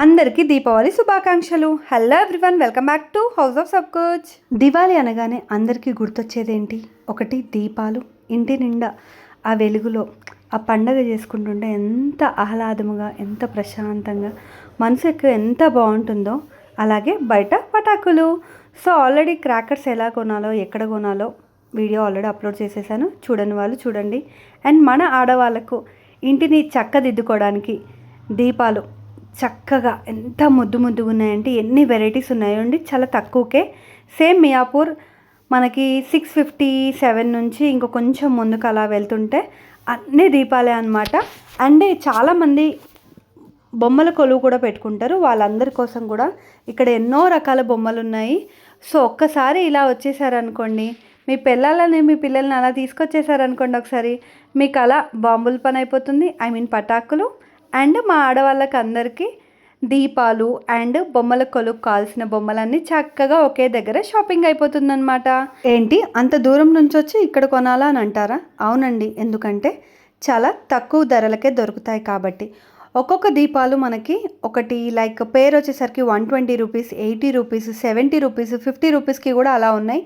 అందరికీ దీపావళి శుభాకాంక్షలు. Hello everyone welcome back to house of సబ్కోచ్ Diwali అనగానే అందరికీ గుర్తొచ్చేదేంటి? ఒకటి దీపాలు ఇంటి నిండా ఆ వెలుగులో ఆ పండగ చేసుకుంటుంటే ఎంత ఆహ్లాదముగా ఎంత ప్రశాంతంగా మనసుకు ఎంత బాగుంటుందో అలాగే బయట పటాకులు. సో ఆల్రెడీ క్రాకర్స్ ఎలా కొనాలో ఎక్కడ కొనాలో వీడియో ఆల్రెడీ అప్లోడ్ చేసేసాను. చూడని వాళ్ళు చూడండి. అండ్ మన ఆడవాళ్ళకు ఇంటిని చక్కదిద్దుకోవడానికి దీపాలు చక్కగా ఎంత ముద్దు ముద్దుగా ఉన్నాయంటే ఎన్ని వెరైటీస్ ఉన్నాయో అండి. చాలా తక్కువకే. సేమ్ మియాపూర్ మనకి సిక్స్ ఫిఫ్టీ సెవెన్ నుంచి ఇంకో కొంచెం ముందుకు అలా వెళ్తుంటే అన్ని దీపాలే అనమాట అండ్ చాలామంది బొమ్మల కొలువు కూడా పెట్టుకుంటారు. వాళ్ళందరి కోసం కూడా ఇక్కడ ఎన్నో రకాల బొమ్మలు ఉన్నాయి. సో ఒక్కసారి ఇలా వచ్చేసారనుకోండి మీ పిల్లలని మీ పిల్లల్ని అలా తీసుకొచ్చేసారనుకోండి ఒకసారి మీకు అలా బాంబుల పని అయిపోతుంది. I mean పటాకులు. అండ్ మా ఆడవాళ్ళకి అందరికీ దీపాలు అండ్ బొమ్మల కొలుకు కావాల్సిన బొమ్మలన్నీ చక్కగా ఒకే దగ్గర షాపింగ్ అయిపోతుందన్నమాట. ఏంటి? అంత దూరం నుంచి వచ్చి ఇక్కడ కొనాలా అని అంటారా? అవునండి. ఎందుకంటే చాలా తక్కువ ధరలకే దొరుకుతాయి కాబట్టి. ఒక్కొక్క దీపాలు మనకి ఒకటి లైక్ పేరు వచ్చేసరికి one twenty rupees eighty rupees seventy rupees fifty రూపీస్కి కూడా అలా ఉన్నాయి.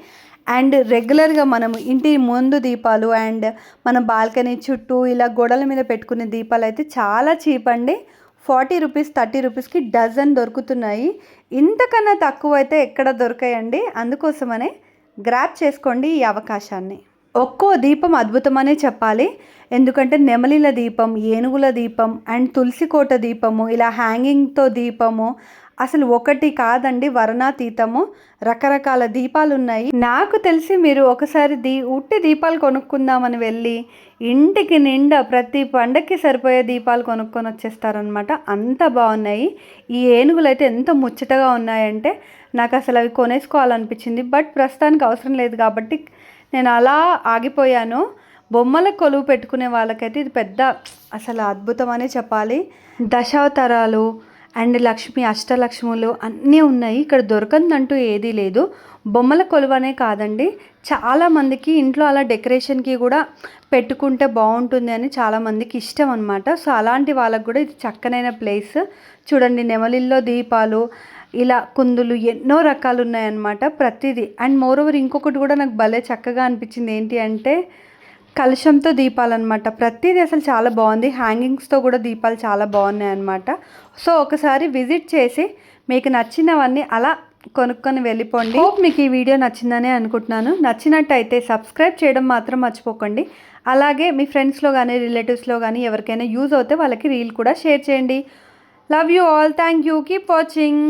అండ్ రెగ్యులర్గా మనం ఇంటి ముందు దీపాలు అండ్ మన బాల్కనీ చుట్టూ ఇలా గోడల మీద పెట్టుకునే దీపాలు అయితే చాలా చీప్ అండి. ఫార్టీ రూపీస్ థర్టీ రూపీస్కి డజన్ దొరుకుతున్నాయి. ఇంతకన్నా తక్కువ అయితే ఎక్కడ దొరకాయండి? అందుకోసమనే గ్రాప్ చేసుకోండి ఈ అవకాశాన్ని. ఒక్కో దీపం అద్భుతమనే చెప్పాలి. ఎందుకంటే నెమలిల దీపం ఏనుగుల దీపం అండ్ తులసికోట దీపము ఇలా హ్యాంగింగ్తో దీపము అసలు ఒకటి కాదండి వర్ణాతీతము. రకరకాల దీపాలు ఉన్నాయి నాకు తెలిసి మీరు ఒకసారి దీ ఉట్టి దీపాలు కొనుక్కుందామని వెళ్ళి ఇంటికి నిండా ప్రతి పండక్కి సరిపోయే దీపాలు కొనుక్కొని వచ్చేస్తారనమాట అంత బాగున్నాయి. ఈ ఏనుగులు అయితే ఎంత ముచ్చటగా ఉన్నాయంటే నాకు అసలు అవి కొనేసుకోవాలనిపించింది. బట్ ప్రస్తుతానికి అవసరం లేదు కాబట్టి నేను అలా ఆగిపోయాను. బొమ్మల కొలువు పెట్టుకునే వాళ్ళకైతే ఇది పెద్ద అసలు అద్భుతం అనే చెప్పాలి. దశావతారాలు అండ్ లక్ష్మి అష్టలక్ష్ములు అన్నీ ఉన్నాయి. ఇక్కడ దొరకందంటూ ఏదీ లేదు. బొమ్మల కొలువనే కాదండి. చాలామందికి ఇంట్లో అలా డెకరేషన్కి కూడా పెట్టుకుంటే బాగుంటుంది అని చాలామందికి ఇష్టం అనమాట సో అలాంటి వాళ్ళకు కూడా ఇది చక్కనైన ప్లేస్. చూడండి నెమలిల్లో దీపాలు ఇలా కుందులు ఎన్నో రకాలు ఉన్నాయన్నమాట ప్రతిదీ. అండ్ మోరోవర్ ఇంకొకటి కూడా నాకు భలే చక్కగా అనిపించింది ఏంటి అంటే కలశంతో దీపాలు అనమాట ప్రతిదీ అసలు చాలా బాగుంది. హ్యాంగింగ్స్తో కూడా దీపాలు చాలా బాగున్నాయి అనమాట సో ఒకసారి విజిట్ చేసి మీకు నచ్చినవన్నీ అలా కొనుక్కొని వెళ్ళిపోండి. హోప్ మీకు ఈ వీడియో నచ్చిందని అనుకుంటున్నాను. నచ్చినట్టయితే సబ్స్క్రైబ్ చేయడం మాత్రం మర్చిపోకండి. అలాగే మీ ఫ్రెండ్స్లో కానీ రిలేటివ్స్లో కానీ ఎవరికైనా యూజ్ అవుతే వాళ్ళకి రీల్ కూడా షేర్ చేయండి. Love you all. Thank you keep watching.